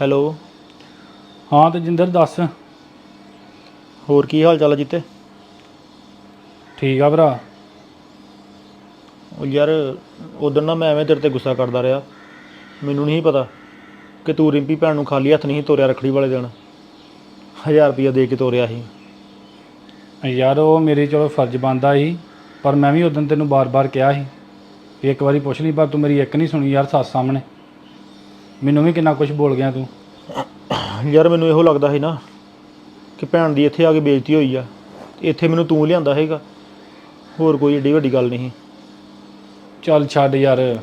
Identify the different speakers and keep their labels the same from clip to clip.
Speaker 1: Hello.
Speaker 2: ਹਾਂ ਤੇ ਜਿੰਦਰ ਦੱਸ।
Speaker 1: ਹੋਰ ਕੀ ਹਾਲ ਚਾਲ ਹੈ ਜੀਤੇ?
Speaker 2: ਠੀਕ ਆ ਭਰਾ।
Speaker 1: ਉਹ ਯਾਰ ਉਦੋਂ ਨਾ ਮੈਂ ਐਵੇਂ ਤੇਰੇ ਤੇ ਗੁੱਸਾ ਕਰਦਾ ਰਿਹਾ। ਮੈਨੂੰ ਨਹੀਂ ਪਤਾ ਕਿ ਤੂੰ ਰਿੰਪੀ ਭੈਣ ਨੂੰ ਖਾਲੀ ਹੱਥ ਨਹੀਂ ਤੋਰਿਆ ਰੱਖੜੀ ਵਾਲੇ ਦਿਨ। 1000 ਰੁਪਇਆ ਦੇ ਕੇ ਤੋਰਿਆ ਸੀ।
Speaker 2: ਯਾਰ ਉਹ ਮੇਰੇ ਚਲੋ ਫਰਜ਼ ਬਣਦਾ ਸੀ ਪਰ ਮੈਂ ਵੀ ਉਦੋਂ ਤੈਨੂੰ ਬਾਰ-ਬਾਰ ਕਿਹਾ ਸੀ ਵੀ ਇੱਕ ਵਾਰੀ ਪੁੱਛ ਲਈ ਪਰ ਤੂੰ ਮੇਰੀ ਇੱਕ ਨਹੀਂ ਸੁਣੀ ਯਾਰ ਸੱਸ ਸਾਹਮਣੇ। ਮੈਨੂੰ ਵੀ ਕਿੰਨਾ ਕੁਝ ਬੋਲ ਗਿਆ ਤੂੰ।
Speaker 1: ਯਾਰ ਮੈਨੂੰ ਇਹੋ ਲੱਗਦਾ ਸੀ ਨਾ ਕਿ ਭੈਣ ਦੀ ਇੱਥੇ ਆ ਕੇ ਬੇਇੱਜ਼ਤੀ ਹੋਈ ਆ। ਇੱਥੇ ਮੈਨੂੰ ਤੂੰ ਲਿਆਂਦਾ ਹੈਗਾ ਹੋਰ ਕੋਈ ਏਡੀ ਵੱਡੀ ਗੱਲ ਨਹੀਂ
Speaker 2: ਚੱਲ ਛੱਡ ਯਾਰ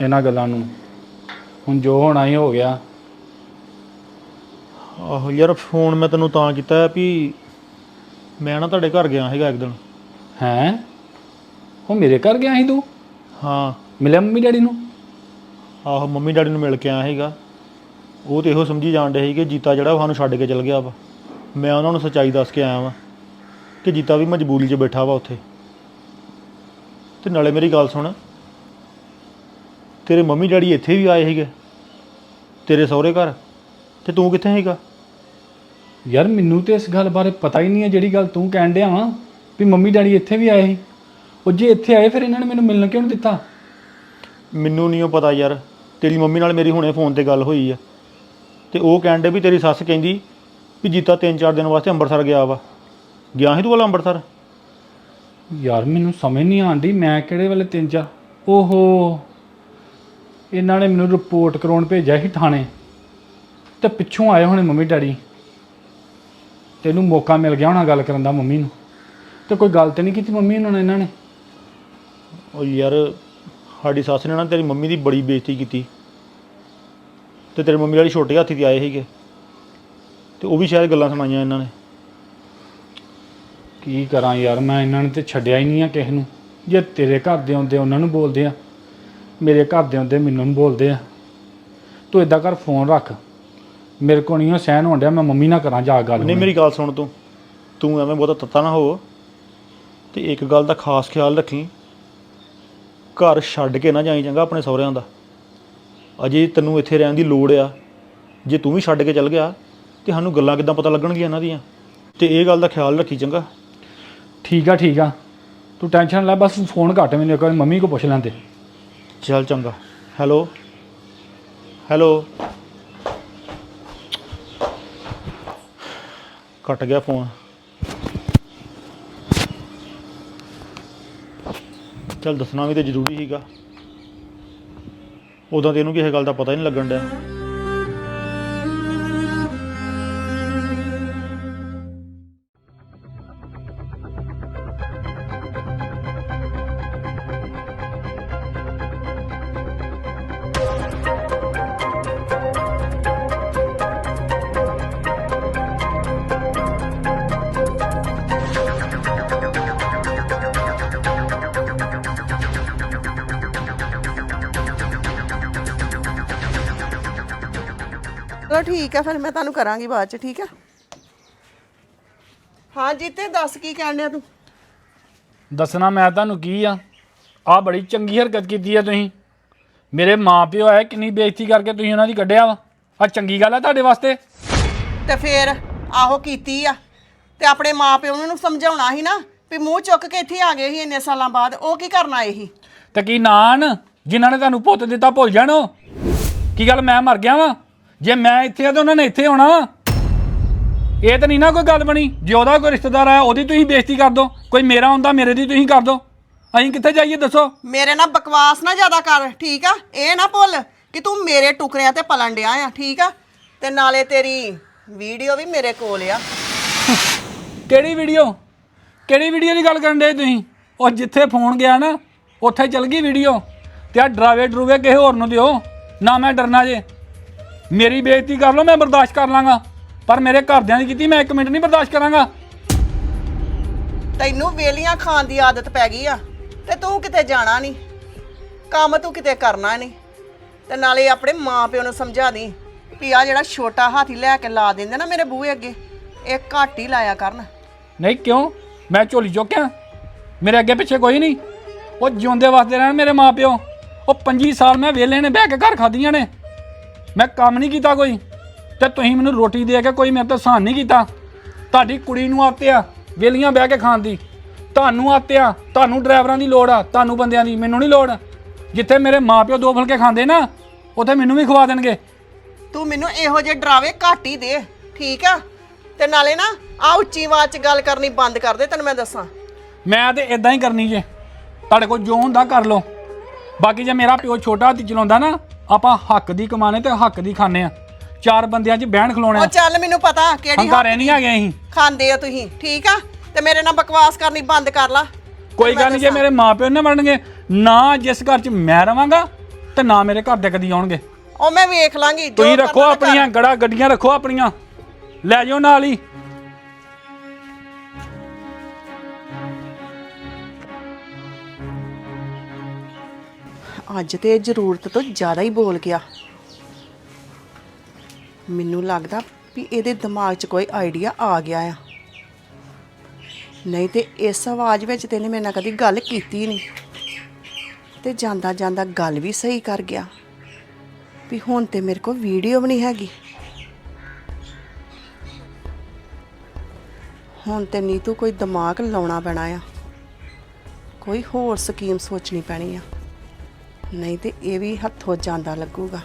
Speaker 2: ਇਹਨਾਂ ਗੱਲਾਂ ਨੂੰ। ਹੁਣ ਜੋ ਹੋਣਾ ਹੀ ਹੋ ਗਿਆ।
Speaker 1: ਆਹੋ ਯਾਰ ਫੋਨ ਮੈਂ ਤੈਨੂੰ ਤਾਂ ਕੀਤਾ ਹੈ ਵੀ ਮੈਂ ਨਾ ਤੁਹਾਡੇ ਘਰ ਗਿਆ ਹੈਗਾ ਇੱਕ ਦਿਨ।
Speaker 2: ਹੈਂ? ਉਹ ਮੇਰੇ ਘਰ ਗਿਆ ਸੀ ਤੂੰ?
Speaker 1: ਹਾਂ।
Speaker 2: ਮਿਲਿਆ ਮੰਮੀ ਡੈਡੀ ਨੂੰ?
Speaker 1: ਆਹੋ ਮੰਮੀ ਡੈਡੀ ਨੂੰ ਮਿਲ ਕੇ ਆਇਆ ਹੈਗਾ ਉਹ ਤੇ ਇਹੋ ਸਮਝੀ ਜਾਣ ਡੇ ਸੀ ਕਿ ਜੀਤਾ ਜਿਹੜਾ ਉਹ ਸਾਨੂੰ ਛੱਡ ਕੇ ਚਲ ਗਿਆ ਵਾ। ਮੈਂ ਉਹਨਾਂ ਨੂੰ ਸੱਚਾਈ ਦੱਸ ਕੇ ਆਇਆ ਵਾਂ ਕਿ ਜੀਤਾ ਵੀ ਮਜਬੂਰੀ 'ਚ ਬੈਠਾ ਵਾ ਉੱਥੇ। ਤੇ ਨਾਲੇ ਮੇਰੀ ਗੱਲ ਸੁਣ ਤੇਰੇ ਮੰਮੀ ਡੈਡੀ ਇੱਥੇ ਵੀ ਆਏ ਸੀਗੇ ਤੇਰੇ ਸਹੁਰੇ ਘਰ ਤੇ ਤੂੰ ਕਿੱਥੇ ਹੈਗਾ
Speaker 2: ਯਾਰ ਮੈਨੂੰ ਤੇ ਇਸ ਗੱਲ ਬਾਰੇ ਪਤਾ ਹੀ ਨਹੀਂ ਹੈ ਜਿਹੜੀ ਗੱਲ ਤੂੰ ਕਹਿਣ ਡਿਆ ਵਾਂ ਵੀ ਮੰਮੀ ਡੈਡੀ ਇੱਥੇ ਵੀ ਆਏ ਸੀ। ਉਹ ਜੇ ਇੱਥੇ ਆਏ ਫਿਰ ਇਹਨਾਂ ਨੇ ਮੈਨੂੰ ਮਿਲਣ ਕਿਉਂ ਨਹੀਂ ਦਿੱਤਾ?
Speaker 1: ਮੈਨੂੰ ਨਹੀਂ ਉਹ ਪਤਾ ਯਾਰ। ਤੇਰੀ ਮੰਮੀ ਨਾਲ ਮੇਰੀ ਹੁਣੇ ਫੋਨ ਤੇ ਗੱਲ ਹੋਈ ਆ। ਤੇ ਉਹ ਕਹਿਣ ਡੇ ਵੀ ਤੇਰੀ ਸੱਸ ਕਹਿੰਦੀ ਵੀ ਜੀਤਾ ਤਿੰਨ ਚਾਰ ਦਿਨ ਵਾਸਤੇ ਅੰਮ੍ਰਿਤਸਰ ਗਿਆ ਵਾ। ਗਿਆ ਸੀ ਤੂੰ ਵਾਲਾ ਅੰਮ੍ਰਿਤਸਰ
Speaker 2: ਯਾਰ ਮੈਨੂੰ ਸਮਝ ਨਹੀਂ ਆਉਂਦੀ ਮੈਂ ਕਿਹੜੇ ਵੇਲੇ ਤਿੰਨ ਚਾਰ ਓਹੋ। ਇਹਨਾਂ ਨੇ ਮੈਨੂੰ ਰਿਪੋਰਟ ਕਰਾਉਣ ਭੇਜਿਆ ਸੀ ਥਾਣੇ। ਤੇ ਪਿੱਛੋਂ ਆਏ ਹੋਣੇ ਮੰਮੀ ਡੈਡੀ। ਤੈਨੂੰ ਮੌਕਾ ਮਿਲ ਗਿਆ ਹੋਣਾ ਗੱਲ ਕਰਨ ਦਾ ਮੰਮੀ ਨੂੰ। ਤੇ ਕੋਈ ਗੱਲ ਤੇ ਨਹੀਂ ਕੀਤੀ ਮੰਮੀ ਉਹਨਾਂ ਨੇ ਇਹਨਾਂ ਨੇ?
Speaker 1: ਉਹ ਯਾਰ ਸਾਡੀ ਸੱਸ ਨੇ ਨਾ ਤੇਰੀ ਮੰਮੀ ਦੀ ਬੜੀ ਬੇਇੱਜ਼ਤੀ ਕੀਤੀ। ਤੇ ਤੇਰੀ ਮੰਮੀ ਵਾਲੀ ਛੋਟੇ ਹਾਥੀ ਤੇ ਆਏ ਸੀਗੇ। ਤੇ ਉਹ ਵੀ ਸ਼ਾਇਦ ਗੱਲਾਂ ਸੁਣਾਈਆਂ ਇਹਨਾਂ ਨੇ।
Speaker 2: ਕੀ ਕਰਾਂ ਯਾਰ ਮੈਂ ਇਹਨਾਂ ਨੇ ਤੇ ਛੱਡਿਆ ਹੀ ਨਹੀਂ ਆ ਕਿਸੇ ਨੂੰ। ਜੇ ਤੇਰੇ ਘਰ ਦੇ ਆਉਂਦੇ ਉਹਨਾਂ ਨੂੰ ਬੋਲਦੇ ਆ। ਮੇਰੇ ਘਰ ਦੇ ਆਉਂਦੇ ਮੈਨੂੰ ਬੋਲਦੇ ਆ। ਤੂੰ ਇਦਾਂ ਕਰ ਫੋਨ ਰੱਖ। ਮੇਰੇ ਕੋਲ ਨਹੀਂ ਉਹ ਸਹਿਨ ਹੋਣ ਡਿਆ ਮੈਂ ਮੰਮੀ ਨਾਲ ਕਰਾਂ ਜਾ ਗੱਲ
Speaker 1: ਨਹੀਂ ਮੇਰੀ ਗੱਲ ਸੁਣ ਤੂੰ। ਤੂੰ ਐਵੇਂ ਬਹੁਤਾ ਤੱਤਾ ਨਾ ਹੋ ਤੇ ਇੱਕ ਗੱਲ ਦਾ ਖਾਸ ਖਿਆਲ ਰੱਖੀ। ਘਰ ਛੱਡ ਕੇ ਨਾ ਜਾਈ ਚੰਗਾ ਆਪਣੇ ਸਹੁਰਿਆਂ ਦਾ। ਅਜੇ ਤੈਨੂੰ ਇੱਥੇ ਰਹਿਣ ਦੀ ਲੋੜ ਆ। ਜੇ ਤੂੰ ਵੀ ਛੱਡ ਕੇ ਚੱਲ ਗਿਆ ਤੇ ਸਾਨੂੰ ਗੱਲਾਂ ਕਿੱਦਾਂ ਪਤਾ ਲੱਗਣਗੀਆਂ ਇਹਨਾਂ ਦੀਆਂ? ਤੇ ਇਹ ਗੱਲ ਦਾ ਖਿਆਲ ਰੱਖੀ ਚੰਗਾ।
Speaker 2: ਠੀਕ ਆ ਠੀਕ ਆ। ਤੂੰ ਟੈਨਸ਼ਨ ਨਾ ਲੈ ਬਸ ਫੋਨ ਘੱਟ ਮੈਨੂੰ ਇੱਕ ਵਾਰੀ ਮੰਮੀ ਕੋ ਪੁੱਛ ਲੈਂਦੇ
Speaker 1: ਚੱਲ ਚੰਗਾ। ਹੈਲੋ? ਹੈਲੋ? ਕੱਟ ਗਿਆ ਫੋਨ। ਚੱਲ ਦੱਸਣਾ ਵੀ ਤੇ ਜ਼ਰੂਰੀ ਸੀਗਾ। ਉਦੋਂ ਤੇ ਇਹਨੂੰ ਕਿਸੇ ਗੱਲ ਦਾ ਪਤਾ ਹੀ ਨਹੀਂ ਲੱਗਣ ਡਿਆ।
Speaker 3: ਚਲੋ ਠੀਕ ਹੈ ਫਿਰ ਮੈਂ ਤੁਹਾਨੂੰ ਕਰਾਂਗੀ ਬਾਅਦ ਚ ਠੀਕ ਹੈ ਹਾਂ ਜੀਤੇ ਦੱਸ ਕੀ ਕਹਿਣ ਡਿਆ ਤੂੰ?
Speaker 2: ਦੱਸਣਾ ਮੈਂ ਤੁਹਾਨੂੰ ਕੀ ਆ? ਆ ਬੜੀ ਚੰਗੀ ਹਰਕਤ ਕੀਤੀ ਆ ਤੁਸੀਂ। ਮੇਰੇ ਮਾਪਿਓ ਆਏ ਕਿੰਨੀ ਬੇਇੱਜ਼ਤੀ ਕਰਕੇ ਤੁਸੀਂ ਉਹਨਾਂ ਦੀ ਕੱਢਿਆ ਵਾ। ਆ ਚੰਗੀ ਗੱਲ ਆ ਤੁਹਾਡੇ ਵਾਸਤੇ।
Speaker 3: ਤੇ ਫੇਰ ਆਹੋ ਕੀਤੀ ਆ। ਤੇ ਆਪਣੇ ਮਾਪਿਓ ਨੂੰ ਸਮਝਾਉਣਾ ਸੀ ਨਾ ਵੀ ਮੂੰਹ ਚੁੱਕ ਕੇ ਇੱਥੇ ਆ ਗਏ ਸੀ ਇੰਨੇ ਸਾਲਾਂ ਬਾਅਦ ਉਹ ਕੀ ਕਰਨ ਆਏ ਸੀ?
Speaker 2: ਤੇ ਕੀ ਨਾਨ ਜਿਨ੍ਹਾਂ ਨੇ ਤੁਹਾਨੂੰ ਪੁੱਤ ਦਿੱਤਾ ਭੁੱਲ ਜਾਣ? ਕੀ ਗੱਲ ਮੈਂ ਮਰ ਗਿਆ ਵਾਂ? ਜੇ ਮੈਂ ਇੱਥੇ ਆ ਤਾਂ ਉਹਨਾਂ ਨੇ ਇੱਥੇ ਆਉਣਾ ਵਾ। ਇਹ ਤਾਂ ਨਹੀਂ ਨਾ ਕੋਈ ਗੱਲ ਬਣੀ। ਜੇ ਉਹਦਾ ਕੋਈ ਰਿਸ਼ਤੇਦਾਰ ਆਇਆ ਉਹਦੀ ਤੁਸੀਂ ਬੇਇੱਜ਼ਤੀ ਕਰ ਦੋ ਕੋਈ ਮੇਰਾ ਹੁੰਦਾ ਮੇਰੇ ਦੀ ਤੁਸੀਂ ਕਰ ਦੋ ਅਸੀਂ ਕਿੱਥੇ ਜਾਈਏ ਦੱਸੋ?
Speaker 3: ਮੇਰੇ ਨਾਲ ਬਕਵਾਸ ਨਾ ਜ਼ਿਆਦਾ ਕਰ ਠੀਕ ਆ? ਇਹ ਨਾ ਭੁੱਲ ਕਿ ਤੂੰ ਮੇਰੇ ਟੁਕੜਿਆਂ ਤੇ ਪਲਣ ਡਿਆ ਆ ਠੀਕ ਆ? ਤੇ ਨਾਲੇ ਤੇਰੀ ਵੀਡੀਓ ਵੀ ਮੇਰੇ ਕੋਲ ਆ।
Speaker 2: ਕਿਹੜੀ ਵੀਡੀਓ? ਕਿਹੜੀ ਵੀਡੀਓ ਦੀ ਗੱਲ ਕਰਨ ਦੇ ਤੁਸੀਂ? ਉਹ ਜਿੱਥੇ ਫੋਨ ਗਿਆ ਨਾ ਉੱਥੇ ਚਲ ਗਈ ਵੀਡੀਓ। ਤੇ ਆ ਡਰਾਵੇ ਡਰੂਵੇ ਕਿਸੇ ਹੋਰ ਨੂੰ ਦਿਓ। ਨਾ ਮੈਂ ਡਰਨਾ ਜੇ। ਮੇਰੀ ਬੇਇੱਜ਼ਤੀ ਕਰ ਲਓ ਮੈਂ ਬਰਦਾਸ਼ਤ ਕਰ ਲਾਂਗਾ। ਪਰ ਮੇਰੇ ਘਰਦਿਆਂ ਦੀ ਕੀਤੀ ਮੈਂ ਇੱਕ ਮਿੰਟ ਨਹੀਂ ਬਰਦਾਸ਼ਤ ਕਰਾਂਗਾ।
Speaker 3: ਤੈਨੂੰ ਵੇਲੀਆਂ ਖਾਣ ਦੀ ਆਦਤ ਪੈ ਗਈ ਆ ਤੇ ਤੂੰ ਕਿਤੇ ਜਾਣਾ ਨਹੀਂ। ਕੰਮ ਤੂੰ ਕਿਤੇ ਕਰਨਾ ਨਹੀਂ। ਤੇ ਨਾਲੇ ਆਪਣੇ ਮਾਪਿਓ ਨੂੰ ਸਮਝਾ ਦੀ ਵੀ ਆ ਜਿਹੜਾ ਛੋਟਾ ਹਾਥੀ ਲੈ ਕੇ ਲਾ ਦਿੰਦੇ ਨਾ ਮੇਰੇ ਬੂਹੇ ਅੱਗੇ ਇਹ ਘੱਟ ਹੀ ਲਾਇਆ ਕਰਨ।
Speaker 2: ਨਹੀਂ ਕਿਉਂ? ਮੈਂ ਝੋਲੀ ਚੁੱਕਿਆ ਮੇਰੇ ਅੱਗੇ ਪਿੱਛੇ ਕੋਈ ਨਹੀਂ। ਉਹ ਜਿਉਂਦੇ ਵਾਸਤੇ ਰਹਿਣ ਮੇਰੇ ਮਾਪਿਓ ਉਹ 25 ਸਾਲ ਮੈਂ ਵੇਲੇ ਨੇ ਬਹਿ ਕੇ ਘਰ ਖਾਧੀਆਂ ਨੇ। ਮੈਂ ਕੰਮ ਨਹੀਂ ਕੀਤਾ ਕੋਈ। ਤੇ ਤੁਸੀਂ ਮੈਨੂੰ ਰੋਟੀ ਦੇ ਕੇ ਕੋਈ ਮੇਰੇ ਤੇ ਸਹਾਨ ਨਹੀਂ ਕੀਤਾ। ਤੁਹਾਡੀ ਕੁੜੀ ਨੂੰ ਆਤਿਆ ਵੇਲੀਆਂ ਬਹਿ ਕੇ ਖਾਣ ਦੀ। ਤੁਹਾਨੂੰ ਆਤਿਆ ਤੁਹਾਨੂੰ ਡਰਾਈਵਰਾਂ ਦੀ ਲੋੜ ਆ ਤੁਹਾਨੂੰ ਬੰਦਿਆਂ ਦੀ ਮੈਨੂੰ ਨਹੀਂ ਲੋੜ। ਜਿੱਥੇ ਮੇਰੇ ਮਾਪਿਓ ਦੋ ਫੁਲਕੇ ਖਾਂਦੇ ਨਾ ਉੱਥੇ ਮੈਨੂੰ ਵੀ ਖਵਾ ਦੇਣਗੇ।
Speaker 3: ਤੂੰ ਮੈਨੂੰ ਇਹੋ ਜਿਹੇ ਡਰਾਵੇ ਘੱਟ ਹੀ ਦੇ ਠੀਕ ਆ? ਤੇ ਨਾਲੇ ਨਾ ਆ ਉੱਚੀ ਆਵਾਜ਼ 'ਚ ਗੱਲ ਕਰਨੀ ਬੰਦ ਕਰ ਦੇ ਤੈਨੂੰ ਮੈਂ ਦੱਸਾਂ।
Speaker 2: ਮੈਂ ਤੇ ਇਦਾਂ ਹੀ ਕਰਨੀ ਜੇ। ਤੁਹਾਡੇ ਕੋਲ ਜੋ ਹੁੰਦਾ ਕਰ ਲਓ। ਬਾਕੀ ਜੇ ਮੇਰਾ ਪਿਓ ਛੋਟਾ ਹੱਥ ਚਲਾਉਂਦਾ ਨਾ ਆਪਾਂ ਹੱਕ ਦੀ ਕਮਾਣੇ ਤੇ ਹੱਕ ਦੀ ਖਾਣੇ ਆ। ਚਾਰ ਬੰਦਿਆਂ 'ਚ ਬਹਿਣ ਖਲੋਣੇ
Speaker 3: ਉਹ ਚੱਲ ਮੈਨੂੰ ਪਤਾ ਕਿਹੜੀ
Speaker 2: ਹੰਕਾਰੇ ਨਹੀਂ ਹੈਗੇ ਅਸੀਂ।
Speaker 3: ਖਾਂਦੇ ਆ ਤੁਸੀਂ ਠੀਕ ਆ? ਤੇ ਮੇਰੇ ਨਾਲ ਬਕਵਾਸ ਕਰਨੀ ਬੰਦ ਕਰ ਲਾ।
Speaker 2: ਕੋਈ ਗੱਲ ਨਹੀਂ ਜੇ ਮੇਰੇ ਮਾਪਿਓ ਨੇ ਬਣਨਗੇ ਨਾ ਜਿਸ ਘਰ 'ਚ ਮੈਂ ਰਵਾਂਗਾ ਤੇ ਨਾ ਮੇਰੇ ਘਰ ਦੇ ਕਦੀ ਆਉਣਗੇ।
Speaker 3: ਉਹ ਮੈਂ ਵੇਖ ਲਾਂਗੀ ਜੋ
Speaker 2: ਤੁਸੀਂ ਰੱਖੋ
Speaker 3: ਕਰ-
Speaker 2: ਆਪਣੀਆਂ ਗੜਾ ਗੱਡੀਆਂ ਰੱਖੋ ਆਪਣੀਆਂ। ਲੈ ਜਾਓ ਨਾਲ ਹੀ।
Speaker 3: ਅੱਜ ਤੇ ਇਹ ਜ਼ਰੂਰਤ ਤੋਂ ਜ਼ਿਆਦਾ ਹੀ ਬੋਲ ਗਿਆ। ਮੈਨੂੰ ਲੱਗਦਾ ਵੀ ਇਹਦੇ ਦਿਮਾਗ 'ਚ ਕੋਈ ਆਈਡੀਆ ਆ ਗਿਆ ਆ। ਨਹੀਂ ਤੇ ਇਸ ਆਵਾਜ਼ ਵਿੱਚ ਤੇ ਇਹਨੇ ਮੇਰੇ ਨਾਲ ਕਦੀ ਗੱਲ ਕੀਤੀ ਨਹੀਂ। ਤੇ ਜਾਂਦਾ ਜਾਂਦਾ ਗੱਲ ਵੀ ਸਹੀ ਕਰ ਗਿਆ। ਵੀ ਹੁਣ ਤੇ ਮੇਰੇ ਕੋਲ ਵੀਡੀਓ ਵੀ ਨਹੀਂ ਹੈਗੀ। ਹੁਣ ਤੇ ਨੀਤੂ ਕੋਈ ਦਿਮਾਗ ਲਾਉਣਾ ਪੈਣਾ ਆ। ਕੋਈ ਹੋਰ ਸਕੀਮ ਸੋਚਣੀ ਪੈਣੀ ਆ। ਨਹੀਂ ਤੇ ਇਹ ਵੀ ਹੱਥੋਂ ਜਾਂਦਾ ਲੱਗੂਗਾ।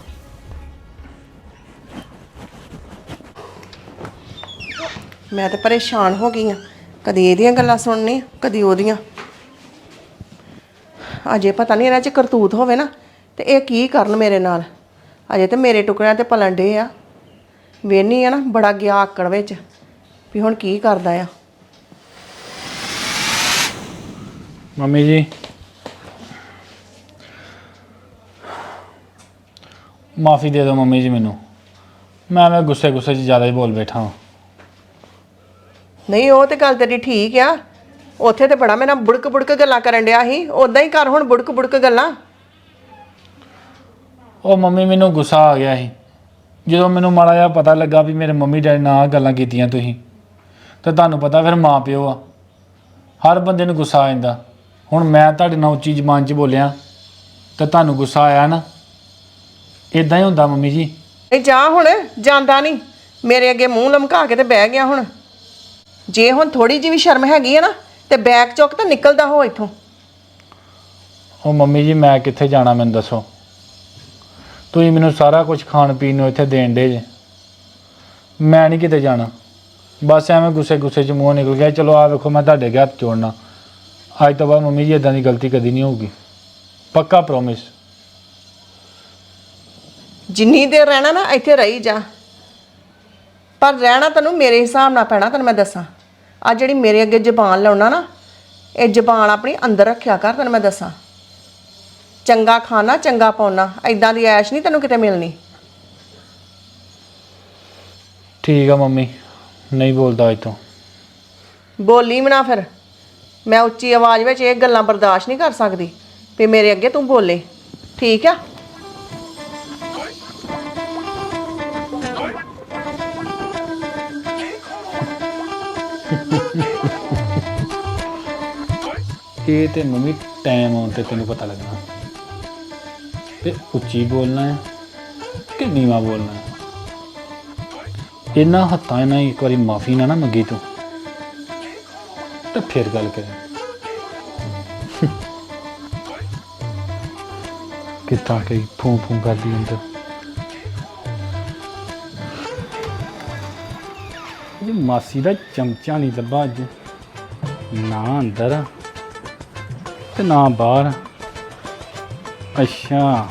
Speaker 3: ਮੈਂ ਤਾਂ ਪਰੇਸ਼ਾਨ ਹੋ ਗਈ ਆ ਕਦੀ ਇਹਦੀਆਂ ਗੱਲਾਂ ਸੁਣਨੀ, ਕਦੀ ਉਹਦੀਆਂ। ਅਜੇ ਪਤਾ ਨਹੀਂ ਇਹਨਾਂ 'ਚ ਕਰਤੂਤ ਹੋਵੇ ਨਾ, ਤੇ ਇਹ ਕੀ ਕਰਨ ਮੇਰੇ ਨਾਲ? ਅਜੇ ਤੇ ਮੇਰੇ ਟੁਕੜਿਆਂ ਤੇ ਪਲਣ ਡੇ ਆ। ਵੇਨੀ ਆ ਨਾ ਬੜਾ ਗਿਆ ਆਕੜ ਵਿੱਚ, ਵੀ ਹੁਣ ਕੀ ਕਰਦਾ ਆ।
Speaker 2: ਮੰਮੀ ਜੀ ਮਾਫੀ ਦੇ ਦਿਓ ਮੰਮੀ ਜੀ ਮੈਨੂੰ। ਮੈਂ ਮੈਂ ਗੁੱਸੇ ਗੁੱਸੇ 'ਚ ਜ਼ਿਆਦਾ ਹੀ ਬੋਲ ਬੈਠਾ ਹਾਂ
Speaker 3: ਨਹੀਂ ਉਹ ਤੇ ਗੱਲ ਤੇਰੀ ਠੀਕ ਆ। ਉੱਥੇ ਤੇ ਬੜਾ ਮੇਰਾ ਬੁੜਕ ਬੁੜਕ ਗੱਲਾਂ ਕਰਨ ਡਿਆ ਸੀ। ਉਦਾਂ ਹੀ ਕਰ ਹੁਣ ਬੁੜਕ ਬੁੜਕ ਗੱਲਾਂ।
Speaker 2: ਉਹ ਮੰਮੀ ਮੈਨੂੰ ਗੁੱਸਾ ਆ ਗਿਆ ਸੀ। ਜਦੋਂ ਮੈਨੂੰ ਮਾੜਾ ਜਿਹਾ ਪਤਾ ਲੱਗਾ ਵੀ ਮੇਰੇ ਮੰਮੀ ਡੈਡੀ ਨਾਲ ਆਹ ਗੱਲਾਂ ਕੀਤੀਆਂ ਤੁਸੀਂ ਤੇ ਤੁਹਾਨੂੰ ਪਤਾ ਫਿਰ ਮਾਂ ਪਿਓ ਆ। ਹਰ ਬੰਦੇ ਨੂੰ ਗੁੱਸਾ ਆ ਜਾਂਦਾ। ਹੁਣ ਮੈਂ ਤੁਹਾਡੇ ਨਾਲ ਉੱਚੀ ਜ਼ਬਾਨ 'ਚ ਬੋਲਿਆ ਤੇ ਤੁਹਾਨੂੰ ਗੁੱਸਾ ਆਇਆ ਨਾ। ਇਦਾਂ ਹੀ ਹੁੰਦਾ ਮੰਮੀ ਜੀ।
Speaker 3: ਨਹੀਂ ਜਾ ਹੁਣ ਜਾਂਦਾ ਨਹੀਂ। ਮੇਰੇ ਅੱਗੇ ਮੂੰਹ ਲਮਕਾ ਕੇ ਤੇ ਬਹਿ ਗਿਆ ਹੁਣ। ਜੇ ਹੁਣ ਥੋੜੀ ਜਿਹੀ ਵੀ ਸ਼ਰਮ ਹੈਗੀ ਆ ਨਾ ਤੇ ਬੈਗ ਚੁੱਕ ਤਾਂ ਨਿਕਲਦਾ ਹੋ ਇੱਥੋਂ।
Speaker 2: ਉਹ ਮੰਮੀ ਜੀ ਮੈਂ ਕਿੱਥੇ ਜਾਣਾ ਮੈਨੂੰ ਦੱਸੋ। ਤੁਸੀਂ ਮੈਨੂੰ ਸਾਰਾ ਕੁਝ ਖਾਣ ਪੀਣ ਨੂੰ ਇੱਥੇ ਦੇਣ ਦੇ ਜੇ। ਮੈਂ ਨਹੀਂ ਕਿਤੇ ਜਾਣਾ। ਬਸ ਐਵੇਂ ਗੁੱਸੇ ਗੁੱਸੇ 'ਚ ਮੂੰਹ ਨਿਕਲ ਗਿਆ ਚਲੋ ਆ ਵੇਖੋ ਮੈਂ ਤੁਹਾਡੇ ਅੱਗੇ ਹੱਥ ਜੋੜਨਾ। ਅੱਜ ਤੋਂ ਬਾਅਦ ਮੰਮੀ ਜੀ ਇਦਾਂ ਦੀ ਗਲਤੀ ਕਦੀ ਨਹੀਂ ਹੋਊਗੀ। ਪੱਕਾ ਪ੍ਰੋਮਿਸ
Speaker 3: ਜਿੰਨੀ ਦੇਰ ਰਹਿਣਾ ਨਾ ਇੱਥੇ ਰਹੀ ਜਾ। ਪਰ ਰਹਿਣਾ ਤੈਨੂੰ ਮੇਰੇ ਹਿਸਾਬ ਨਾਲ ਪੈਣਾ ਤੈਨੂੰ ਮੈਂ ਦੱਸਾਂ। ਆ ਜਿਹੜੀ ਮੇਰੇ ਅੱਗੇ ਜ਼ਬਾਨ ਲਾਉਣਾ ਨਾ ਇਹ ਜ਼ਬਾਨ ਆਪਣੀ ਅੰਦਰ ਰੱਖਿਆ ਕਰ ਤੈਨੂੰ ਮੈਂ ਦੱਸਾਂ। ਚੰਗਾ ਖਾਣਾ ਚੰਗਾ ਪਾਉਣਾ ਐਦਾਂ ਦੀ ਐਸ਼ ਨਹੀਂ ਤੈਨੂੰ ਕਿਤੇ ਮਿਲਣੀ।
Speaker 2: ਠੀਕ ਆ ਮੰਮੀ ਨਹੀਂ ਬੋਲਦਾ ਅੱਜ ਤੋਂ
Speaker 3: ਬੋਲੀ ਵੀ ਨਾ ਫਿਰ। ਮੈਂ ਉੱਚੀ ਆਵਾਜ਼ ਵਿੱਚ ਇਹ ਗੱਲਾਂ ਬਰਦਾਸ਼ਤ ਨਹੀਂ ਕਰ ਸਕਦੀ ਵੀ ਮੇਰੇ ਅੱਗੇ ਤੂੰ ਬੋਲੇ। ਠੀਕ ਆ?
Speaker 2: ਇਹ ਤੇ ਮੰਮੀ ਟਾਈਮ ਆਉਣ ਤੇ ਤੈਨੂੰ ਪਤਾ ਲੱਗਣਾ। ਤੇ ਉੱਚੀ ਬੋਲਣਾ ਹੈ ਕਿ ਨੀਵਾ ਬੋਲਣਾ ਹੈ? ਇਹਨਾਂ ਹੱਥਾਂ ਨਾਲ ਇੱਕ ਵਾਰੀ ਮਾਫੀ ਨਾ ਨਾ ਮੰਗੀ ਤੂੰ। ਤਾਂ ਫਿਰ ਗੱਲ ਕਰੇ। ਕਿੱਦਾਂ ਕਈ ਫੂੰ ਫੂੰ ਕਰਦੀ ਅੰਦਰ। ਇਹ ਮਾਸੀ ਦਾ ਚਮਚਾ ਨਹੀਂ ਲੱਭਾ ਅੱਜ। ਨਾ ਅੰਦਰ ਆ ਤੇ ਨਾ ਬਾਹਰ। ਅੱਛਾ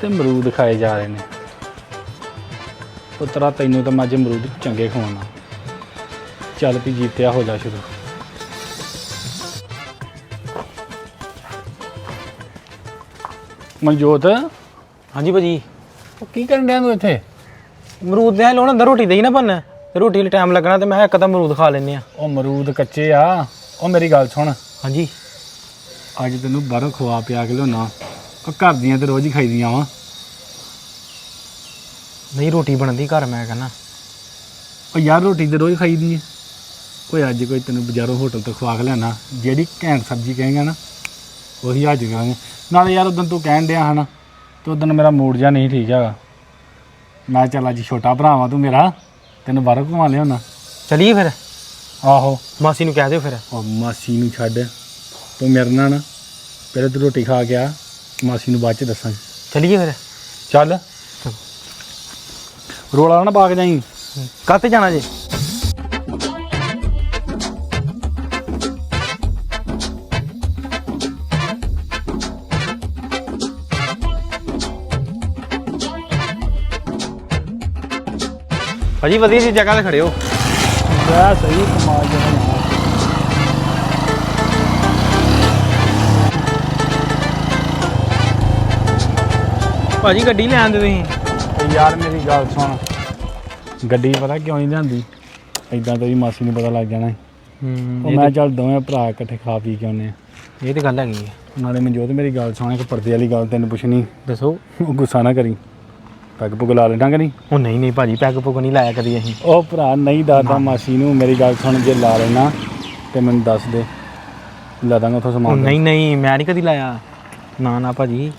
Speaker 2: ਤੇ ਅਮਰੂਦ ਖਾਏ ਜਾ ਰਹੇ ਨੇ। ਪੁੱਤਰਾ ਤੈਨੂੰ ਤਾਂ ਮੈਂ ਅੱਜ ਅਮਰੂਦ ਚੰਗੇ ਖਵਾਉਣਾ। ਚੱਲ ਵੀ ਜੀਤਿਆ ਹੋ ਜਾ ਸ਼ੁਰੂ। ਮਨਜੋਤ?
Speaker 4: ਹਾਂਜੀ ਭਾਜੀ।
Speaker 2: ਉਹ ਕੀ ਕਰਨ ਡਿਆ ਤੂੰ ਇੱਥੇ?
Speaker 4: ਅਮਰੂਦ ਦੇ ਲੋਣ ਅੰਦਰ ਰੋਟੀ ਦੇਈ ਨਾ ਬੰਨ ਰੋਟੀ ਲਈ ਟਾਈਮ ਲੱਗਣਾ ਤੇ ਮੈਂ ਕਿਹਾ ਇੱਕ ਤਾਂ ਅਮਰੂਦ ਖਾ ਲੈਨੇ ਆ
Speaker 2: ਉਹ ਅਮਰੂਦ ਕੱਚੇ ਆ। ਉਹ ਮੇਰੀ ਗੱਲ ਸੁਣ।
Speaker 4: ਹਾਂਜੀ।
Speaker 2: ਅੱਜ ਤੈਨੂੰ ਬਾਹਰੋਂ ਖਵਾ ਪਿਆ ਕੇ ਲਿਆਉਣਾ। ਉਹ ਘਰ ਦੀਆਂ ਤੇ ਰੋਜ਼ ਹੀ ਖਾਈਦੀਆਂ ਵਾ।
Speaker 4: ਨਹੀਂ ਰੋਟੀ ਬਣਦੀ ਘਰ ਮੈਂ ਕਹਿੰਦਾ।
Speaker 2: ਉਹ ਯਾਰ ਰੋਟੀ ਤੇ ਰੋਜ਼ ਖਾਈਦੀ ਹੈ ਕੋਈ ਅੱਜ ਕੋਈ ਤੈਨੂੰ ਬਾਜ਼ਾਰੋਂ ਹੋਟਲ ਤੋਂ ਖਵਾ ਕੇ ਲਿਆਣਾ ਜਿਹੜੀ ਘੈਂਟ ਸਬਜ਼ੀ ਕਹੇਗਾ ਨਾ ਉਹੀ ਅੱਜ ਕਰਾਂਗੇ ਨਾਲੇ ਯਾਰ ਉਦੋਂ ਤੂੰ ਕਹਿਣ ਡਿਆ ਹਨਾ ਤੇ ਉਦੋਂ ਮੇਰਾ ਮੂਡ ਜਿਹਾ ਨਹੀਂ ਠੀਕ ਹੈਗਾ। ਮੈਂ ਚੱਲ ਅੱਜ ਛੋਟਾ ਭਰਾਵਾ ਤੂੰ ਮੇਰਾ ਤੈਨੂੰ ਬਾਹਰੋਂ ਘੁਮਾ ਲਿਆਉਣਾ।
Speaker 4: ਚਲੀਏ ਫਿਰ?
Speaker 2: ਆਹੋ।
Speaker 4: ਮਾਸੀ ਨੂੰ ਕਹਿ ਦਿਓ ਫਿਰ।
Speaker 2: ਉਹ ਮਾਸੀ ਨੂੰ ਛੱਡ ਤੂੰ ਮੇਰੇ ਨਾਲ ਨਾ ਪਹਿਲੇ ਤੂੰ ਰੋਟੀ ਖਾ ਕੇ ਆ ਮਾਸੀ ਨੂੰ ਬਾਅਦ ਚ ਦੱਸਾਂਗੇ।
Speaker 4: ਚਲੀਏ ਫਿਰ?
Speaker 2: ਚੱਲ। ਰੋਲਾ ਨਾ ਕੇ ਜਾਈਂ।
Speaker 4: ਕੱਤੇ ਜਾਣਾ ਜੀ? ਭਾਜੀ ਵਧੀਆ ਜੀ ਜਗ੍ਹਾ ਤੇ ਖੜੇ ਹੋ।
Speaker 2: ਲੈ ਸਹੀ ਕਮਾਲ ਜਣਾ
Speaker 4: ਭਾਜੀ ਗੱਡੀ ਲੈ ਆਂਦੇ ਤੁਸੀਂ?
Speaker 2: ਯਾਰ ਮੇਰੀ ਗੱਲ ਸੁਣ। ਗੱਡੀ ਪਤਾ ਕਿਉਂ ਨਹੀਂ ਜਾਂਦੀ ਐਦਾਂ ਤੇਰੀ ਮਾਸੀ ਨੂੰ ਪਤਾ ਲੱਗ ਜਾਣਾ। ਸੀ। ਉਹ ਮੈਂ ਚੱਲ ਦੋਵੇਂ ਭਰਾ ਇਕੱਠੇ ਖਾ ਪੀ ਕੇ ਆਉਨੇ ਆ।
Speaker 4: ਇਹ ਤੇ ਗੱਲ ਹੈਗੀ ਹੈ
Speaker 2: ਨਾਲੇ ਮਨਜੋਤ ਮੇਰੀ ਗੱਲ ਸੁਣ ਇੱਕ ਪਰਦੇ ਵਾਲੀ ਗੱਲ ਤੈਨੂੰ ਪੁੱਛਣੀ।
Speaker 4: ਦੱਸੋ।
Speaker 2: ਉਹ ਗੁੱਸਾ ਨਾ ਕਰੀ। ਪੱਗ ਪੁੱਗ ਲਾ ਲੈਣਾ ਕਿ ਨਹੀਂ?
Speaker 4: ਉਹ ਨਹੀਂ ਨਹੀਂ ਭਾਜੀ ਪੈਗ ਪੁਗ ਨਹੀਂ ਲਾਇਆ ਕਦੀ ਅਸੀਂ।
Speaker 2: ਉਹ ਭਰਾ ਨਹੀਂ ਦੱਸਦਾ ਮਾਸੀ ਨੂੰ ਮੇਰੀ ਗੱਲ ਸੁਣ ਜੇ ਲਾ ਲੈਣਾ ਤੇ ਮੈਨੂੰ ਦੱਸ ਦੇ। ਲਾ ਦਾਂਗਾ ਉੱਥੋਂ
Speaker 4: ਉਹ
Speaker 2: ਸਮਾਨ।
Speaker 4: ਨਹੀਂ ਨਹੀਂ ਮੈਂ ਨਹੀਂ ਕਦੀ ਲਾਇਆ। ਨਾ ਨਾ ਭਾਜੀ।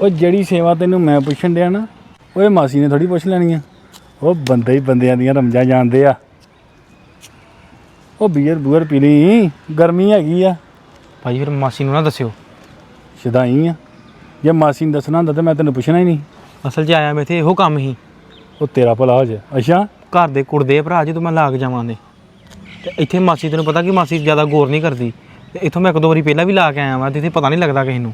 Speaker 2: ਉਹ ਜਿਹੜੀ ਸੇਵਾ ਤੈਨੂੰ ਮੈਂ ਪੁੱਛਣ ਡਿਆ ਨਾ ਉਹ ਮਾਸੀ ਨੇ ਥੋੜੀ ਪੁੱਛ ਲੈਣੀ ਆ। ਉਹ ਬੰਦੇ ਹੀ ਬੰਦਿਆਂ ਦੀਆਂ ਰਮਜਾਂ ਜਾਣਦੇ ਆ। ਉਹ ਬੀਅਰ ਬੂਅਰ ਪੀ ਲਈ ਗਰਮੀ ਹੈਗੀ ਆ।
Speaker 4: ਭਾਜੀ ਫਿਰ ਮਾਸੀ ਨੂੰ ਨਾ ਦੱਸਿਓ।
Speaker 2: ਸ਼ਦਾਈ ਆ। ਜੇ ਮਾਸੀ ਨੂੰ ਦੱਸਣਾ ਹੁੰਦਾ ਤਾਂ ਮੈਂ ਤੈਨੂੰ ਪੁੱਛਣਾ ਹੀ ਨਹੀਂ।
Speaker 4: ਅਸਲ 'ਚ ਆਇਆ ਮੈਂ ਇੱਥੇ ਇਹੋ ਕੰਮ ਹੀ।
Speaker 2: ਉਹ ਤੇਰਾ ਭਲਾ ਹੋ ਜਾ। ਅੱਛਾ?
Speaker 4: ਘਰ ਦੇ ਕੁੜਦੇ ਆ ਭਰਾ ਜਦੋਂ ਮੈਂ ਲਾਗ ਜਾਵਾਂ ਦੇ। ਤੇ ਇੱਥੇ ਮਾਸੀ ਤੈਨੂੰ ਪਤਾ ਕਿ ਮਾਸੀ ਜ਼ਿਆਦਾ ਗੌਰ ਨਹੀਂ ਕਰਦੀ। ਤੇ ਇੱਥੋਂ ਮੈਂ ਇੱਕ ਦੋ ਵਾਰੀ ਪਹਿਲਾਂ ਵੀ ਲਾ ਕੇ ਆਇਆ ਵਾਂ ਤੇ ਇੱਥੇ ਪਤਾ ਨਹੀਂ ਲੱਗਦਾ ਕਿਸੇ ਨੂੰ।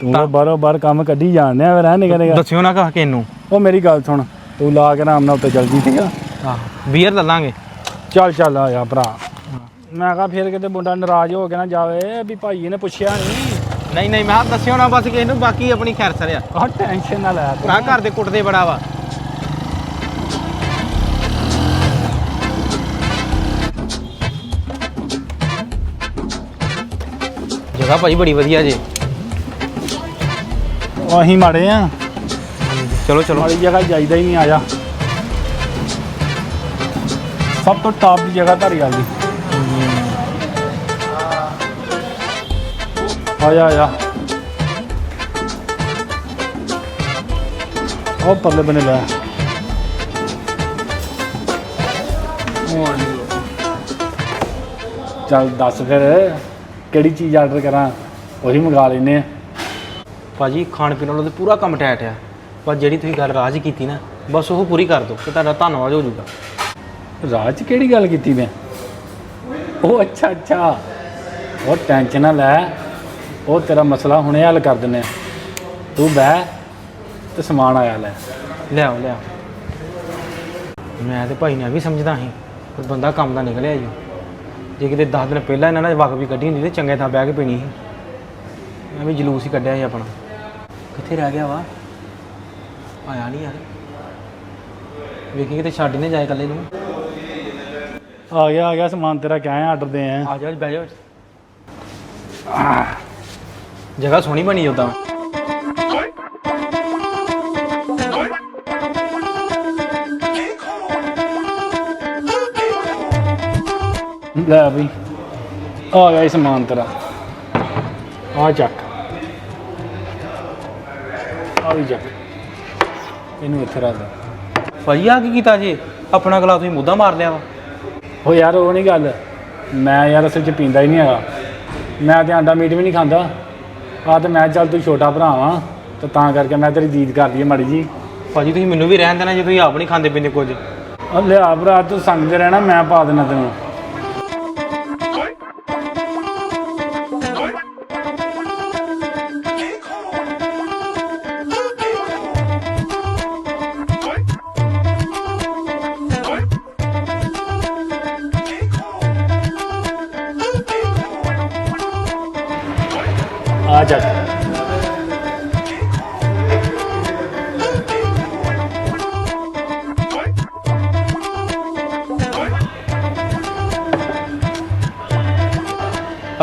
Speaker 2: ਤੂੰ ਤਾਂ ਬਾਹਰੋਂ ਬਾਹਰ ਕੰਮ ਕੱਢੀ ਜਾਣਿਆ ਵੇ ਰਹਿ ਨਿਕਾ ਨਿਕਾ
Speaker 4: ਦੱਸਿਓ ਨਾ ਕਹ ਕਿਸੇ ਨੂੰ
Speaker 2: ਉਹ ਮੇਰੀ ਗੱਲ ਸੁਣ ਤੂੰ ਲਾ ਕੇ ਆਰਾਮ ਨਾਲ ਉੱਤੇ ਚੱਲ ਜੀ ਠੀਕ ਆ?
Speaker 4: ਆਹੋ ਬੀਅਰ ਲੈ ਲਾਂਗੇ।
Speaker 2: ਚੱਲ ਚੱਲ ਆ ਜਾ ਭਰਾ। ਮੈਂ ਕਹਾ ਫਿਰ ਕਿਤੇ ਮੁੰਡਾ ਨਾਰਾਜ਼ ਹੋ ਕੇ ਨਾ ਜਾਵੇ ਵੀ ਭਾਈ ਨੇ ਪੁੱਛਿਆ ਨਹੀਂ
Speaker 4: ਨਹੀਂ ਨਹੀਂ ਮੈਂ ਦੱਸਿਓ ਨਾ ਬਸ ਕਿਸੇ ਨੂੰ ਬਾਕੀ ਆਪਣੀ ਖੈਰ ਸਰਿਆ।
Speaker 2: ਆਹ ਟੈਨਸ਼ਨ ਨਾ ਲੈ।
Speaker 4: ਭਰਾ ਘਰ ਦੇ ਕੁੱਟਦੇ ਬੜਾ ਵਾ। ਜਗ੍ਹਾ ਭਾਜੀ ਬੜੀ ਵਧੀਆ ਜੇ।
Speaker 2: ਅਸੀਂ ਮਾੜੇ ਆ।
Speaker 4: ਚਲੋ ਚਲੋ।
Speaker 2: ਮਾੜੀ ਜਗ੍ਹਾ ਜਾਈਦਾ ਹੀ ਨਹੀਂ ਆ ਜਾ ਸਭ ਤੋਂ ਟਾਪ ਦੀ ਜਗ੍ਹਾ ਧਾਰੀਵਾਲ ਦੀ। ਆ ਜਾ ਆ ਜਾ ਉਹ ਪਰਲੇ ਬਨੇ ਲੈ ਚੱਲ ਦੱਸ ਫਿਰ ਕਿਹੜੀ ਚੀਜ਼ ਆਰਡਰ ਕਰਾਂ? ਉਹੀ ਮੰਗਾ ਲੈਨੇ ਆ।
Speaker 4: ਭਾਜੀ ਖਾਣ ਪੀਣ ਵਾਲਾ ਤੇ ਪੂਰਾ ਕੰਮ ਟੈਟ ਆ। ਪਰ ਜਿਹੜੀ ਤੁਸੀਂ ਗੱਲ ਰਾਜ ਕੀਤੀ ਨਾ ਬਸ ਉਹ ਪੂਰੀ ਕਰ ਦਿਓ ਤੇ ਤੁਹਾਡਾ ਧੰਨਵਾਦ ਹੋ ਜਾਊਗਾ।
Speaker 2: ਰਾਜ 'ਚ ਕਿਹੜੀ ਗੱਲ ਕੀਤੀ ਮੈਂ? ਉਹ ਅੱਛਾ ਅੱਛਾ। ਉਹ ਟੈਨਸ਼ਨ ਨਾ ਲੈ। ਉਹ ਤੇਰਾ ਮਸਲਾ ਹੁਣੇ ਹੱਲ ਕਰ ਦਿੰਨੇ ਆ। ਤੂੰ ਬਹਿ ਤੇ ਸਮਾਨ ਆਇਆ ਲੈ।
Speaker 4: ਲਿਆਓ ਲਿਆਓ। ਮੈਂ ਤੇ ਭਾਈ ਨੇ ਵੀ ਸਮਝਦਾ ਸੀ ਪਰ ਬੰਦਾ ਕੰਮ ਦਾ ਨਿਕਲਿਆ ਜੀ ਜੇ ਕਿਤੇ 10 ਦਿਨ ਪਹਿਲਾਂ ਇਹਨਾਂ ਨੇ ਵਕਫ ਵੀ ਕੱਢੀ ਹੁੰਦੀ ਤੇ ਚੰਗੇ ਥਾਂ ਬਹਿ ਕੇ ਪੀਣੀ ਸੀ। ਮੈਂ ਵੀ ਜਲੂਸ ਹੀ ਕੱਢਿਆ ਸੀ ਆਪਣਾ। ਕਿੱਥੇ ਰਹਿ ਗਿਆ ਵਾ? ਆਇਆ ਨਹੀਂ ਯਾਰ। ਵੇਖੀ ਕਿਤੇ ਛੱਡ ਹੀ ਨਾ ਜਾਏ ਇਕੱਲੇ ਨੂੰ।
Speaker 2: ਆ ਗਿਆ ਆ ਗਿਆ ਸਮਾਨ ਤੇਰਾ ਕਿਆ ਹੈ ਆਰਡਰ ਦੇ ਆ
Speaker 4: ਆ ਜਾ ਬਹਿ ਜਾ ਜਗ੍ਹਾ ਸੋਹਣੀ ਬਣੀ ਉਦਾਂ
Speaker 2: ਲੈ ਵੀ ਆ ਗਿਆ ਇਹ ਸਮਾਨ ਤੇਰਾ। ਆ ਚੱਕ। ਆ ਵੀ ਚੱਕ। ਇਹਨੂੰ ਇੱਥੇ ਰੱਖ ਦੇ।
Speaker 4: ਆ ਕੀ ਕੀਤਾ ਜੀ? ਆਪਣਾ ਗਲਾ ਤੁਸੀਂ ਮੁੱਦਾ ਮਾਰ ਲਿਆ ਵਾ।
Speaker 2: ਉਹ ਯਾਰ ਉਹ ਨਹੀਂ ਗੱਲ। ਮੈਂ ਯਾਰ ਅਸਲ 'ਚ ਪੀਂਦਾ ਹੀ ਨਹੀਂ ਹੈਗਾ। ਮੈਂ ਤੇ ਆਂਡਾ ਮੀਟ ਵੀ ਨਹੀਂ ਖਾਂਦਾ। ਆ ਤੇ ਮੈਂ ਚੱਲ ਤੂੰ ਛੋਟਾ ਭਰਾ ਵਾਂ ਤੇ ਤਾਂ ਕਰਕੇ ਮੈਂ ਤੇਰੀ ਦੀਦ ਕਰਦੀ ਹੈ ਮਾੜੀ ਜੀ।
Speaker 4: ਭਾਜੀ ਤੁਸੀਂ ਮੈਨੂੰ ਵੀ ਰਹਿਣ ਦੇਣਾ ਜੇ ਤੁਸੀਂ ਆਪ ਨਹੀਂ ਖਾਂਦੇ ਪੀਂਦੇ ਕੁਝ।
Speaker 2: ਲਿਆ ਭਰਾ ਤੂੰ ਸੰਗਦੇ ਰਹਿਣਾ ਮੈਂ ਪਾ ਦੇਣਾ ਤੈਨੂੰ।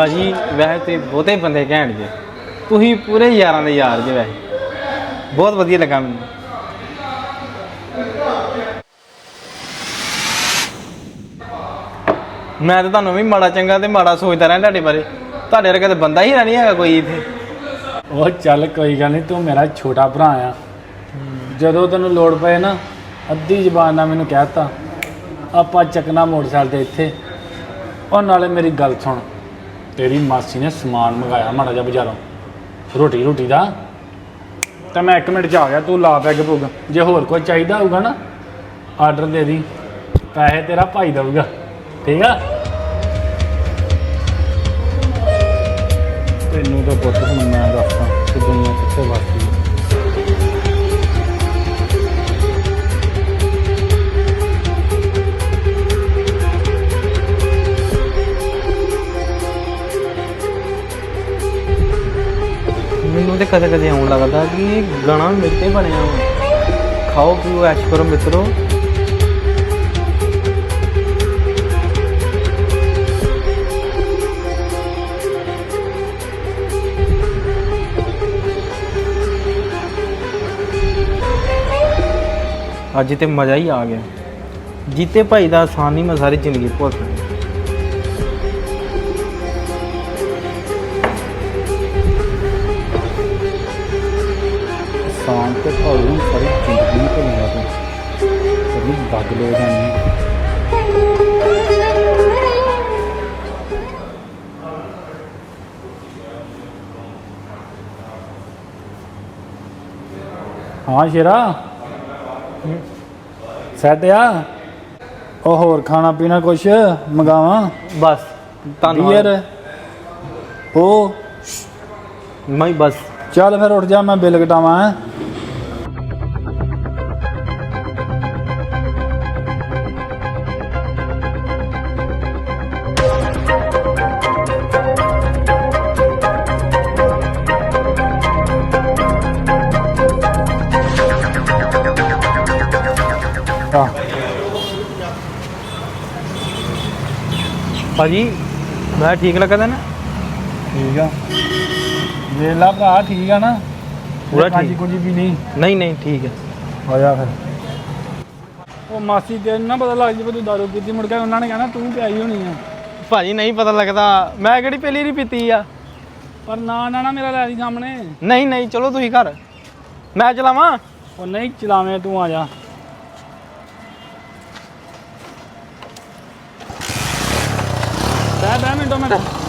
Speaker 4: ਭਾਜੀ, ਵੈਸੇ ਤੇ ਬਹੁਤੇ ਬੰਦੇ ਘੈਂਟ ਜੇ। ਤੁਸੀਂ ਪੂਰੇ ਯਾਰਾਂ ਦੇ ਯਾਰ ਜੇ ਵੈਸੇ। ਬਹੁਤ ਵਧੀਆ ਲੱਗਾ ਮੈਨੂੰ। ਮੈਂ ਤਾਂ ਤੁਹਾਨੂੰ ਵੀ ਮਾੜਾ ਚੰਗਾ ਤੇ ਮਾੜਾ ਸੋਚਦਾ ਰਹਿਣਾ ਤੁਹਾਡੇ ਬਾਰੇ। ਤੁਹਾਡੇ ਵਰਗਾ ਤਾਂ ਬੰਦਾ ਹੀ ਨਹੀਂ ਹੈਗਾ ਕੋਈ ਇੱਥੇ।
Speaker 2: ਉਹ ਚੱਲ ਕੋਈ ਗੱਲ ਨਹੀਂ, ਤੂੰ ਮੇਰਾ ਛੋਟਾ ਭਰਾ ਆ। ਜਦੋਂ ਤੈਨੂੰ ਲੋੜ ਪਏ ਨਾ, ਅੱਧੀ ਜ਼ਬਾਨ ਨਾਲ ਮੈਨੂੰ ਕਹਿਤਾ ਆਪਾਂ ਚੱਕਣਾ ਮੋਟਰਸਾਈਕਲ ਤੇ ਇੱਥੇ। ਉਹ ਨਾਲੇ ਮੇਰੀ ਗੱਲ ਸੁਣ। ਤੇਰੀ ਮਾਸੀ ਨੇ ਸਮਾਨ ਮੰਗਾਇਆ ਮਾੜਾ ਜਿਹਾ ਬਾਜ਼ਾਰੋਂ। ਰੋਟੀ ਰੋਟੀ ਦਾ। ਤਾਂ ਮੈਂ 1 ਮਿੰਟ 'ਚ ਆ ਗਿਆ, ਤੂੰ ਲਾ ਪੈਗ ਪੁੱਗ। ਜੇ ਹੋਰ ਕੋਈ ਚਾਹੀਦਾ ਹੋਊਗਾ ਨਾ ਆਰਡਰ ਦੇ ਦੀ। ਪੈਸੇ ਤੇਰਾ ਭਾਈ ਦਊਗਾ। ਠੀਕ ਆ? ਤੈਨੂੰ ਤਾਂ ਪੁੱਤ ਹੁਣ ਮੈਂ ਦੱਸਾਂ ਕਿ ਦੁਨੀਆ ਕਿੱਥੇ ਵਸਦੀ
Speaker 4: ਮੈਨੂੰ ਤੇ ਕਦੇ ਕਦੇ ਆਉਣ ਲੱਗਦਾ ਕਿ ਇਹ ਗਾਣਾ ਮੇਰੇ ਤੇ ਬਣਿਆ ਵਾ। ਖਾਓ, ਪੀਓ, ਐਸ਼ ਕਰੋ, ਮਿੱਤਰੋ। ਅੱਜ ਤੇ ਮਜ਼ਾ ਹੀ ਆ ਗਿਆ। ਜੀਤੇ ਭਾਈ ਦਾ ਆਸਾਨ ਨਹੀਂ ਮੈਂ ਸਾਰੀ ਜ਼ਿੰਦਗੀ ਭੁੱਲ ਸਕਦਾ
Speaker 2: ਤੇ ਭਾਉ ਸਾਰੀ ਜ਼ਿੰਦਗੀ ਭੁੱਲਣਾ ਤੂੰ ਕਦੀ ਦੱਗ ਲੋ ਜਾਣੀ ਹਾਂ ਸ਼ੇਰਾ। ਸੈਟ ਆ? ਉਹ ਹੋਰ ਖਾਣਾ ਪੀਣਾ ਕੁਛ ਮੰਗਾਵਾਂ?
Speaker 4: ਬਸ ਧੰਨਵਾਦ।
Speaker 2: ਬੀਅਰ? ਉਹ?
Speaker 4: ਮੈਂ ਬਸ।
Speaker 2: ਚੱਲ ਫਿਰ ਉੱਠ ਜਾ ਮੈਂ ਬਿੱਲ ਕਟਾਵਾਂ ਹੈਂ।
Speaker 4: ਭਾਜੀ ਮੈਂ ਠੀਕ ਲੱਗਦਾ ਨਾ
Speaker 2: ਠੀਕ ਆ। ਵੇਲਾ ਭਰਾ ਠੀਕ ਆ ਨਾ?
Speaker 4: ਪੂਰਾ
Speaker 2: ਕਾਂਜੀ
Speaker 4: ਠੀਕ।
Speaker 2: ਕੁੰਜੀ ਵੀ ਨਹੀਂ?
Speaker 4: ਨਹੀਂ ਨਹੀਂ ਠੀਕ ਹੈ
Speaker 2: ਆ ਜਾ ਫਿਰ। ਉਹ ਮਾਸੀ ਤੈਨੂੰ ਨਾ ਪਤਾ ਲੱਗ ਜੇ ਤੂੰ ਦਾਰੂ ਪੀਤੀ ਮੁੜ ਕੇ ਉਹਨਾਂ ਨੇ ਕਹਿਣਾ ਤੂੰ ਪਿਆਈ ਹੋਣੀ ਆ।
Speaker 4: ਭਾਜੀ ਨਹੀਂ ਪਤਾ ਲੱਗਦਾ। ਮੈਂ ਕਿਹੜੀ ਪਹਿਲੀ ਰੀ ਪੀਤੀ ਆ?
Speaker 2: ਪਰ ਨਾ ਨਾ ਨਾ ਮੇਰਾ ਲੈ ਦੀ ਸਾਹਮਣੇ।
Speaker 4: ਨਹੀਂ ਨਹੀਂ ਚਲੋ ਤੁਸੀਂ ਘਰ। ਮੈਂ ਚਲਾਵਾਂ?
Speaker 2: ਉਹ ਨਹੀਂ ਚਲਾਵੇਂ ਤੂੰ ਆ ਜਾ। ਬੈ ਬੈ ਮਿੰਟੋ ਮਿੰਟ।